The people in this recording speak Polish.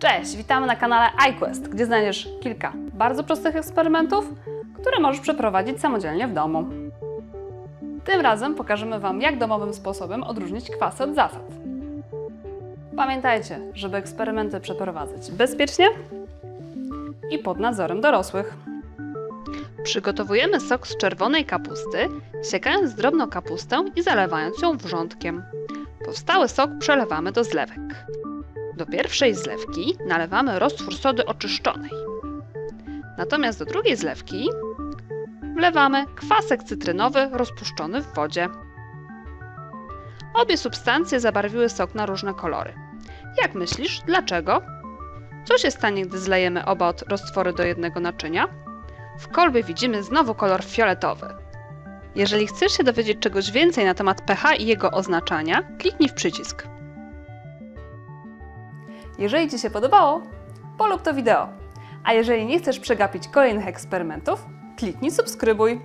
Cześć, witamy na kanale iQuest, gdzie znajdziesz kilka bardzo prostych eksperymentów, które możesz przeprowadzić samodzielnie w domu. Tym razem pokażemy Wam, jak domowym sposobem odróżnić kwasy od zasad. Pamiętajcie, żeby eksperymenty przeprowadzać bezpiecznie i pod nadzorem dorosłych. Przygotowujemy sok z czerwonej kapusty, siekając drobno kapustę i zalewając ją wrzątkiem. Powstały sok przelewamy do zlewek. Do pierwszej zlewki nalewamy roztwór sody oczyszczonej. Natomiast do drugiej zlewki wlewamy kwasek cytrynowy rozpuszczony w wodzie. Obie substancje zabarwiły sok na różne kolory. Jak myślisz, dlaczego? Co się stanie, gdy zlejemy oba roztwory do jednego naczynia? W kolbie widzimy znowu kolor fioletowy. Jeżeli chcesz się dowiedzieć czegoś więcej na temat pH i jego oznaczania, kliknij w przycisk. Jeżeli Ci się podobało, polub to wideo. A jeżeli nie chcesz przegapić kolejnych eksperymentów, kliknij subskrybuj.